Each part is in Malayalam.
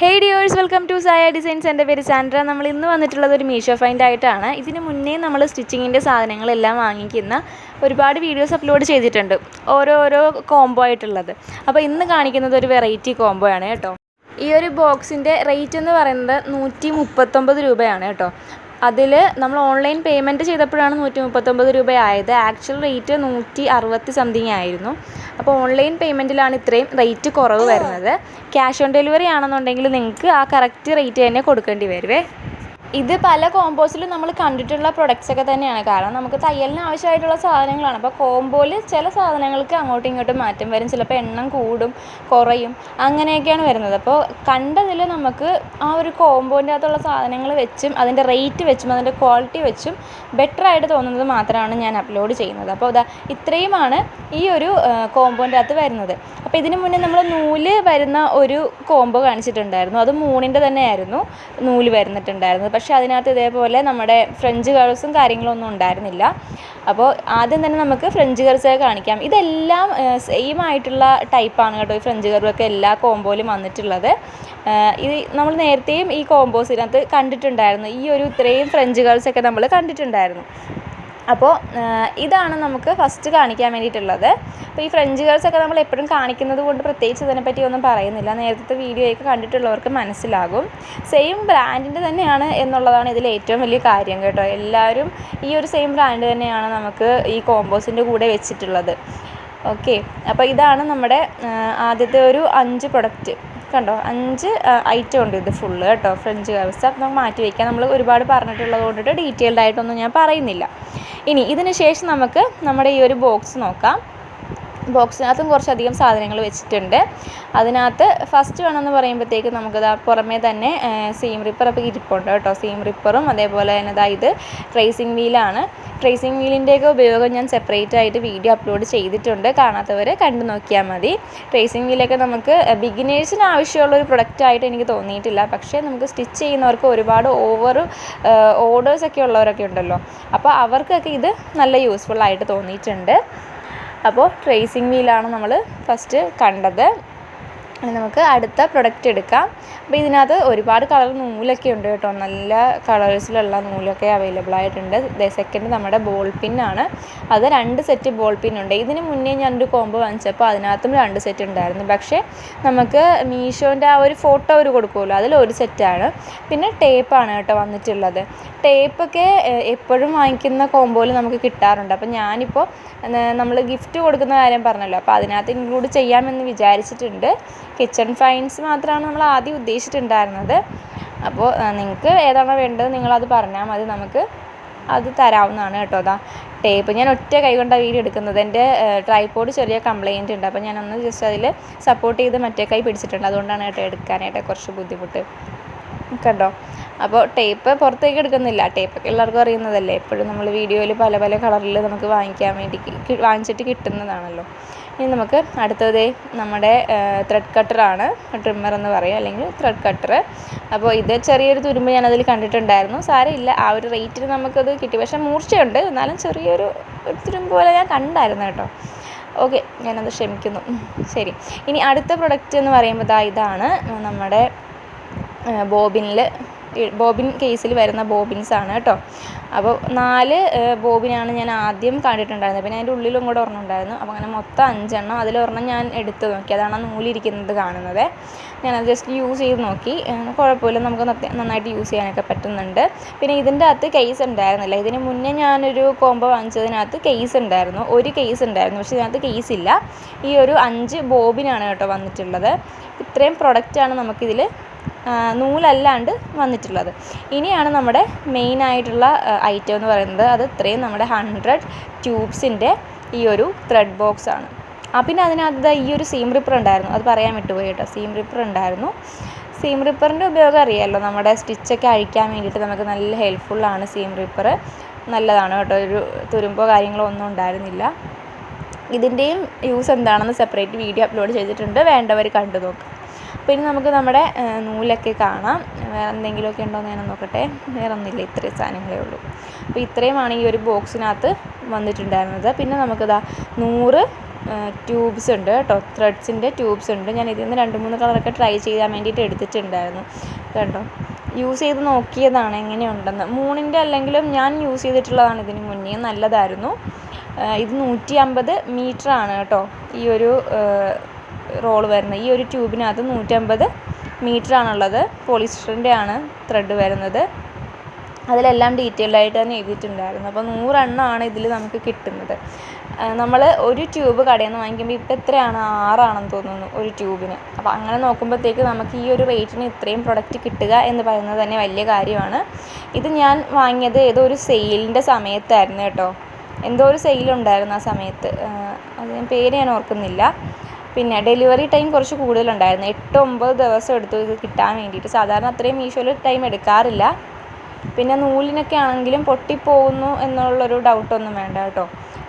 Hey dears welcome to Saya designs എന്റെ പേര് സാൻഡ്ര നമ്മൾ ഇന്ന് വന്നിട്ടുള്ളത് ഒരു മീഷോ ഫൈൻഡ് ആയിട്ടാണ്. ഇതിന് മുന്നേ നമ്മൾ സ്റ്റിച്ചിങ്ങിന്റെ സാധനങ്ങളെല്ലാം വാങ്ങിക്കുന്ന ഒരുപാട് വീഡിയോസ് അപ്ലോഡ് ചെയ്തിട്ടുണ്ട്. ഓരോ ഓരോ കോംബോ ആയിട്ടുള്ളത്. അപ്പോൾ ഇന്ന് കാണിക്കുന്നത് ഒരു വെറൈറ്റി കോംബോ ആണ് കേട്ടോ. ഈ ഒരു ബോക്സിന്റെ റേറ്റ് എന്ന് പറയുന്നത് നൂറ്റി മുപ്പത്തൊമ്പത് രൂപയാണ് കേട്ടോ. അതിൽ നമ്മൾ ഓൺലൈൻ പേയ്മെന്റ് ചെയ്തപ്പോഴാണ് നൂറ്റി മുപ്പത്തൊമ്പത് ആയത് ആക്ച്വൽ റേറ്റ് നൂറ്റി അറുപത്തി സംതിങ് ആയിരുന്നു. അപ്പോൾ ഓൺലൈൻ പേയ്മെന്റിലാണ് ഇത്രയും റേറ്റ് കുറവ് വരുന്നത്. ക്യാഷ് ഓൺ ഡെലിവറി ആണെന്നുണ്ടെങ്കിൽ നിങ്ങൾക്ക് ആ കറക്റ്റ് റേറ്റ് തന്നെ കൊടുക്കേണ്ടി വരുവേ. ഇത് പല കോമ്പോസിലും നമ്മൾ കണ്ടിട്ടുള്ള പ്രൊഡക്ട്സ് ഒക്കെ തന്നെയാണ്. കാരണം നമുക്ക് തയ്യലിന് ആവശ്യമായിട്ടുള്ള സാധനങ്ങളാണ്. അപ്പോൾ കോമ്പോയിൽ ചില സാധനങ്ങൾക്ക് അങ്ങോട്ടും ഇങ്ങോട്ടും മാറ്റം വരും. ചിലപ്പോൾ എണ്ണം കൂടും കുറയും അങ്ങനെയൊക്കെയാണ് വരുന്നത്. അപ്പോൾ കണ്ടതിൽ നമുക്ക് ആ ഒരു കോമ്പോന്റെ അകത്തുള്ള സാധനങ്ങൾ വെച്ചും അതിന്റെ റേറ്റ് വെച്ചും അതിന്റെ ക്വാളിറ്റി വെച്ചും ബെറ്റർ ആയിട്ട് തോന്നുന്നത് മാത്രമാണ് ഞാൻ അപ്ലോഡ് ചെയ്യുന്നത്. അപ്പോൾ ഇതാ ഇത്രയുമാണ് ഈ ഒരു കോമ്പോന്റെ അകത്ത് വരുന്നത്. അപ്പോൾ ഇതിന് മുന്നേ നമ്മൾ നൂൽ വരുന്ന ഒരു കോമ്പോ കാണിച്ചിട്ടുണ്ടായിരുന്നു. അത് മൂണിന്റെ തന്നെയായിരുന്നു നൂൽ വരുന്നിട്ടുണ്ടായിരുന്നത്. പക്ഷേ അതിനകത്ത് ഇതേപോലെ നമ്മുടെ ഫ്രഞ്ച് കേൾസും കാര്യങ്ങളൊന്നും ഉണ്ടായിരുന്നില്ല. അപ്പോൾ ആദ്യം തന്നെ നമുക്ക് ഫ്രഞ്ച് കർവ്സ് കാണിക്കാം. ഇതെല്ലാം സെയിം ആയിട്ടുള്ള ടൈപ്പാണ് കേട്ടോ ഈ ഫ്രഞ്ച് കർവൊക്കെ എല്ലാ കോമ്പോയിലും വന്നിട്ടുള്ളത്. ഇത് നമ്മൾ നേരത്തെയും ഈ കോമ്പോസിനകത്ത് കണ്ടിട്ടുണ്ടായിരുന്നു. ഈ ഒരു ഇത്രയും ഫ്രഞ്ച് കേൾസൊക്കെ നമ്മൾ കണ്ടിട്ടുണ്ടായിരുന്നു. അപ്പോൾ ഇതാണ് നമുക്ക് ഫസ്റ്റ് കാണിക്കാൻ വേണ്ടിയിട്ടുള്ളത്. അപ്പോൾ ഈ ഫ്രഞ്ച് ഗേൾസൊക്കെ നമ്മൾ എപ്പോഴും കാണിക്കുന്നത് കൊണ്ട് പ്രത്യേകിച്ച് ഇതിനെപ്പറ്റി ഒന്നും പറയുന്നില്ല. നേരത്തെ വീഡിയോയൊക്കെ കണ്ടിട്ടുള്ളവർക്ക് മനസ്സിലാകും. സെയിം ബ്രാൻഡിന്റെ തന്നെയാണ് എന്നുള്ളതാണ് ഇതിൽ ഏറ്റവും വലിയ കാര്യം കേട്ടോ. എല്ലാവരും ഈ ഒരു സെയിം ബ്രാൻഡ് തന്നെയാണ് നമുക്ക് ഈ കോമ്പോസിന്റെ കൂടെ വെച്ചിട്ടുള്ളത്. ഓക്കെ അപ്പോൾ ഇതാണ് നമ്മുടെ ആദ്യത്തെ ഒരു അഞ്ച് പ്രൊഡക്റ്റ് കണ്ടോ? അഞ്ച് ഐറ്റം ഉണ്ട് ഇത് ഫുള്ള് കേട്ടോ. ഫ്രഞ്ച് ഗേൾസ് അപ്പം നമുക്ക് മാറ്റി വയ്ക്കാം നമ്മൾ ഒരുപാട് പറഞ്ഞിട്ടുള്ളത് കൊണ്ടിട്ട് ഡീറ്റെയിൽഡ് ആയിട്ടൊന്നും ഞാൻ പറയുന്നില്ല. ഇനി ഇതിനുശേഷം നമുക്ക് നമ്മുടെ ഈ ഒരു ബോക്സ് നോക്കാം. ബോക്സിനകത്തും കുറച്ചധികം സാധനങ്ങൾ വെച്ചിട്ടുണ്ട്. അതിനകത്ത് ഫസ്റ്റ് വേണമെന്ന് പറയുമ്പോഴത്തേക്ക് നമുക്കത് പുറമേ തന്നെ സീം റിപ്പർ അപ്പോൾ ഇരിപ്പുണ്ട് കേട്ടോ. സീം റിപ്പറും അതേപോലെ തന്നെ ഇതാ ഇത് ട്രേസിങ് വീലാണ് ട്രേസിങ് വീലിന്റെയൊക്കെ ഉപയോഗം ഞാൻ സെപ്പറേറ്റ് ആയിട്ട് വീഡിയോ അപ്ലോഡ് ചെയ്തിട്ടുണ്ട്. കാണാത്തവർ കണ്ടു നോക്കിയാൽ മതി. ട്രേസിങ് വീലൊക്കെ നമുക്ക് ബിഗിനേഴ്സിന് ആവശ്യമുള്ള ഒരു പ്രൊഡക്റ്റ് ആയിട്ട് എനിക്ക് തോന്നിയിട്ടില്ല. പക്ഷേ നമുക്ക് സ്റ്റിച്ച് ചെയ്യുന്നവർക്ക് ഒരുപാട് ഓവർ ഓർഡേഴ്സൊക്കെ ഉള്ളവരൊക്കെ ഉണ്ടല്ലോ. അപ്പോൾ അവർക്കൊക്കെ ഇത് നല്ല യൂസ്ഫുൾ ആയിട്ട് തോന്നിയിട്ടുണ്ട്. അപ്പോൾ ട്രേസിങ് വീലാണ് നമ്മൾ ഫസ്റ്റ് കണ്ടത്. ഇനി നമുക്ക് അടുത്ത പ്രൊഡക്റ്റ് എടുക്കാം. അപ്പോൾ ഇതിനകത്ത് ഒരുപാട് കളർ നൂലൊക്കെ ഉണ്ട് കേട്ടോ. നല്ല കളേഴ്സിലുള്ള നൂലൊക്കെ അവൈലബിൾ ആയിട്ടുണ്ട്. സെക്കൻഡ് നമ്മുടെ ബോൾ പിൻ ആണ്. അത് രണ്ട് സെറ്റ് ബോൾ പിൻ പിന്നുണ്ട് ഇതിന് മുന്നേ ഞാനൊരു കോംബോ വാങ്ങിച്ചപ്പോൾ അതിനകത്തും രണ്ട് സെറ്റ് ഉണ്ടായിരുന്നു. പക്ഷേ നമുക്ക് മീഷോന്റെ ആ ഒരു ഫോട്ടോ അവർ കൊടുക്കുമല്ലോ അതിൽ ഒരു സെറ്റാണ് പിന്നെ ടേപ്പാണ് കേട്ടോ വന്നിട്ടുള്ളത്. ടേപ്പൊക്കെ എപ്പോഴും വാങ്ങിക്കുന്ന കോംബോയിൽ നമുക്ക് കിട്ടാറുണ്ട്. അപ്പോൾ ഞാനിപ്പോൾ നമ്മൾ ഗിഫ്റ്റ് കൊടുക്കുന്ന കാര്യം പറഞ്ഞല്ലോ. അപ്പോൾ അതിനകത്ത് ഇൻക്ലൂഡ് ചെയ്യാമെന്ന് വിചാരിച്ചിട്ടുണ്ട്. കിച്ചൺ ഫൈൻസ് മാത്രമാണ് നമ്മൾ ആദ്യം ഉദ്ദേശിച്ചിട്ടുണ്ടായിരുന്നത്. അപ്പോൾ നിങ്ങൾക്ക് ഏതാണോ വേണ്ടത് നിങ്ങളത് പറഞ്ഞാൽ മതി. നമുക്ക് അത് തരാവുന്നതാണ് കേട്ടോ അതാ ടേപ്പ്. ഞാൻ ഒറ്റ കൈ കൊണ്ടാണ് വീഡിയോ എടുക്കുന്നത്. എന്റെ ട്രൈപോഡ് ചെറിയ കംപ്ലയിന്റ് ഉണ്ട്. അപ്പോൾ ഞാനൊന്ന് ജസ്റ്റ് അതിൽ സപ്പോർട്ട് ചെയ്ത് മറ്റേ കൈ പിടിച്ചിട്ടുണ്ട്. അതുകൊണ്ടാണ് കേട്ടോ എടുക്കാനായിട്ട് കുറച്ച് ബുദ്ധിമുട്ട്. കണ്ടോ? അപ്പോൾ ടേപ്പ് പുറത്തേക്ക് എടുക്കുന്നില്ല. ടേപ്പൊക്കെ എല്ലാവർക്കും അറിയുന്നതല്ലേ. എപ്പോഴും നമ്മൾ വീഡിയോയിൽ പല പല കളറിൽ നമുക്ക് വാങ്ങിക്കാൻ വേണ്ടി വാങ്ങിച്ചിട്ട് കിട്ടുന്നതാണല്ലോ. ഇനി നമുക്ക് അടുത്തത് നമ്മുടെ ത്രെഡ് കട്ടറാണ് ട്രിമ്മർ എന്ന് പറയും അല്ലെങ്കിൽ ത്രെഡ് കട്ടർ അപ്പോൾ ഇത് ചെറിയൊരു തുരുമ്പ് ഞാൻ ഞാനതിൽ കണ്ടിട്ടുണ്ടായിരുന്നു. സാരമില്ല. ആ ഒരു റേറ്റിന് നമുക്കത് കിട്ടി. പക്ഷേ മൂർച്ചയുണ്ട്. എന്നാലും ചെറിയൊരു തുരുമ്പ് പോലെ ഞാൻ കണ്ടായിരുന്നു കേട്ടോ. ഓക്കെ ഞാനത് ക്ഷമിക്കുന്നു. ശരി. ഇനി അടുത്ത പ്രൊഡക്റ്റ് എന്ന് പറയുമ്പോൾ ഇതാണ് നമ്മുടെ ബോബിനിൽ ബോബിൻ കേസിൽ വരുന്ന ബോബിൻസ് ആണ് കേട്ടോ. അപ്പോൾ നാല് ബോബിനാണ് ഞാൻ ആദ്യം കണ്ടിട്ടുണ്ടായിരുന്നത്. പിന്നെ അതിന്റെ ഉള്ളിലും കൂടെ ഒരെണ്ണം ഉണ്ടായിരുന്നു. അപ്പോൾ അങ്ങനെ മൊത്തം അഞ്ചെണ്ണം അതിലൊരെണ്ണം ഞാൻ എടുത്ത് നോക്കി. അതാണ് നൂലിരിക്കുന്നത് കാണുന്നത്. ഞാനത് ജസ്റ്റ് യൂസ് ചെയ്ത് നോക്കി. കുഴപ്പമില്ല. നമുക്ക് നന്നായിട്ട് യൂസ് ചെയ്യാനൊക്കെ പറ്റുന്നുണ്ട്. പിന്നെ ഇതിന്റെ അകത്ത് കേസ് ഉണ്ടായിരുന്നില്ല. ഇതിന് മുന്നേ ഞാനൊരു കോംബോ വാങ്ങിച്ചതിനകത്ത് കേസ് ഉണ്ടായിരുന്നു. ഒരു കേസ് ഉണ്ടായിരുന്നു. പക്ഷേ ഇതിനകത്ത് കേസ് ഇല്ല. ഈ ഒരു അഞ്ച് ബോബിനാണ് കേട്ടോ വന്നിട്ടുള്ളത്. ഇത്രയും പ്രൊഡക്റ്റാണ് നമുക്കിതിൽ നൂലല്ലാണ്ട് വന്നിട്ടുള്ളത്. ഇനിയാണ് നമ്മുടെ മെയിൻ ആയിട്ടുള്ള ഐറ്റം എന്ന് പറയുന്നത്. അത് ഇത്രയും നമ്മുടെ ഹൺഡ്രഡ് ട്യൂബ്സിന്റെ ഈ ഒരു ത്രെഡ് ബോക്സ് ആണ്. ആ പിന്നെ അതിനകത്ത് ഈ ഒരു സീം റിപ്പർ ഉണ്ടായിരുന്നു. അത് പറയാൻ വിട്ടുപോയി കേട്ടോ. സീം റിപ്പർ ഉണ്ടായിരുന്നു. സീം റിപ്പറിന്റെ ഉപയോഗം അറിയാമല്ലോ നമ്മുടെ സ്റ്റിച്ചൊക്കെ അഴിക്കാൻ വേണ്ടിയിട്ട് നമുക്ക് നല്ല ഹെൽപ്ഫുള്ളാണ് സീം റിപ്പർ നല്ലതാണ് കേട്ടോ. ഒരു തുരുമ്പോ കാര്യങ്ങളോ ഒന്നും ഉണ്ടായിരുന്നില്ല. ഇതിന്റെയും യൂസ് എന്താണെന്ന് സെപ്പറേറ്റ് വീഡിയോ അപ്ലോഡ് ചെയ്തിട്ടുണ്ട്. വേണ്ടവർ കണ്ടു നോക്കുക ഇനി നമുക്ക് നമ്മുടെ നൂലൊക്കെ കാണാം. വേറെ എന്തെങ്കിലുമൊക്കെ ഉണ്ടോ എന്ന് ഞാൻ നോക്കട്ടെ. വേറെ ഒന്നുമില്ല ഇത്രയും സാധനങ്ങളേ ഉള്ളൂ. അപ്പോൾ ഇത്രയുമാണ് ഈ ഒരു ബോക്സിനകത്ത് വന്നിട്ടുണ്ടായിരുന്നത്. പിന്നെ നമുക്കിതാ നൂറ് ട്യൂബ്സ് ഉണ്ട് കേട്ടോ. ത്രെഡ്സിന്റെ ട്യൂബ്സ് ഉണ്ട്. ഞാൻ ഇതിൽ നിന്ന് രണ്ട് മൂന്ന് കളറൊക്കെ ട്രൈ ചെയ്യാൻ വേണ്ടിയിട്ട് എടുത്തിട്ടുണ്ടായിരുന്നു. കണ്ടോ? യൂസ് ചെയ്ത് നോക്കിയതാണ് എങ്ങനെയുണ്ടെന്ന്. മൂണിന്റെ അല്ലെങ്കിലും ഞാൻ യൂസ് ചെയ്തിട്ടുള്ളതാണ് ഇതിന് മുന്നേ. നല്ലതായിരുന്നു. ഇത് നൂറ്റി അമ്പത് ആണ് കേട്ടോ. ഈ ഒരു റോൾ വരുന്നത്. ഈ ഒരു ട്യൂബിനകത്ത് നൂറ്റമ്പത് ആണുള്ളത് പോളിസ്റ്ററിന്റെ ആണ് ത്രെഡ് വരുന്നത്. അതിലെല്ലാം ഡീറ്റെയിൽഡ് ആയിട്ട് തന്നെ എഴുതിയിട്ടുണ്ടായിരുന്നു. അപ്പോൾ നൂറെണ്ണമാണ് ഇതിൽ നമുക്ക് കിട്ടുന്നത്. നമ്മൾ ഒരു ട്യൂബ് കടയിൽ നിന്ന് വാങ്ങിക്കുമ്പോൾ ഇപ്പോൾ എത്രയാണ്? ആറാണെന്ന് തോന്നുന്നു ഒരു ട്യൂബിന്. അപ്പോൾ അങ്ങനെ നോക്കുമ്പോഴത്തേക്ക് നമുക്ക് ഈ ഒരു റേറ്റിന് ഇത്രയും പ്രൊഡക്റ്റ് കിട്ടുക എന്ന് പറയുന്നത് തന്നെ വലിയ കാര്യമാണ്. ഇത് ഞാൻ വാങ്ങിയത് ഏതോ ഒരു സെയിലിന്റെ സമയത്തായിരുന്നു കേട്ടോ. എന്തോ ഒരു സെയിലുണ്ടായിരുന്നു ആ സമയത്ത്. അത് പേര് ഞാൻ ഓർക്കുന്നില്ല. പിന്നെ ഡെലിവറി ടൈം കുറച്ച് കൂടുതലുണ്ടായിരുന്നു. എട്ട് ഒമ്പത് ദിവസം എടുത്തു ഇത് കിട്ടാൻ വേണ്ടിയിട്ട്. സാധാരണ അത്രയും മീഷോയിൽ ടൈം എടുക്കാറില്ല. പിന്നെ നൂലിനൊക്കെ ആണെങ്കിലും പൊട്ടിപ്പോകുന്നു എന്നുള്ളൊരു ഡൗട്ടൊന്നും വേണ്ട കേട്ടോ.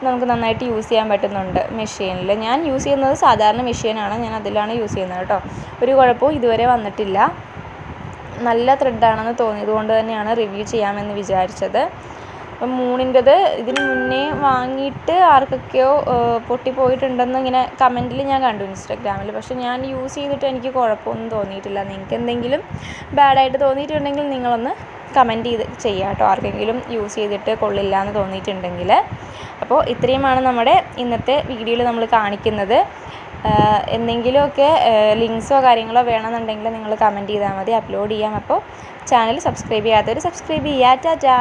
നമുക്ക് നന്നായിട്ട് യൂസ് ചെയ്യാൻ പറ്റുന്നുണ്ട് മെഷീനിൽ. ഞാൻ യൂസ് ചെയ്യുന്നത് സാധാരണ മെഷീനാണ്. ഞാൻ അതിലാണ് യൂസ് ചെയ്യുന്നത് കേട്ടോ. ഒരു കുഴപ്പവും ഇതുവരെ വന്നിട്ടില്ല. നല്ല ത്രെഡാണെന്ന് തോന്നിയത് കൊണ്ട് തന്നെയാണ് റിവ്യൂ ചെയ്യാമെന്ന് വിചാരിച്ചത്. മൂണിന്റെത് ഇതിന് മുന്നേ വാങ്ങിയിട്ട് ആർക്കൊക്കെയോ പൊട്ടി പൊട്ടിപ്പോയിട്ടുണ്ടെന്ന് ഇങ്ങനെ കമന്റിൽ ഞാൻ കണ്ടു ഇൻസ്റ്റാഗ്രാമിൽ. പക്ഷേ ഞാൻ യൂസ് ചെയ്തിട്ട് എനിക്ക് കുഴപ്പമൊന്നും തോന്നിയിട്ടില്ല. നിങ്ങൾക്ക് എന്തെങ്കിലും ബാഡായിട്ട് തോന്നിയിട്ടുണ്ടെങ്കിൽ നിങ്ങളൊന്ന് കമന്റ് ചെയ്ത് ചെയ്യുക കേട്ടോ. ആർക്കെങ്കിലും യൂസ് ചെയ്തിട്ട് കൊള്ളില്ല എന്ന് തോന്നിയിട്ടുണ്ടെങ്കിൽ. അപ്പോൾ ഇത്രയുമാണ് നമ്മുടെ ഇന്നത്തെ വീഡിയോയിൽ നമ്മൾ കാണിക്കുന്നത്. എന്തെങ്കിലുമൊക്കെ ലിങ്ക്സോ കാര്യങ്ങളോ വേണമെന്നുണ്ടെങ്കിൽ നിങ്ങൾ കമന്റ് ചെയ്താൽ മതി. അപ്ലോഡ് ചെയ്യാം. അപ്പോൾ ചാനൽ സബ്സ്ക്രൈബ് ചെയ്യാത്തവർ സബ്സ്ക്രൈബ് ചെയ്യുക ടാറ്റാ.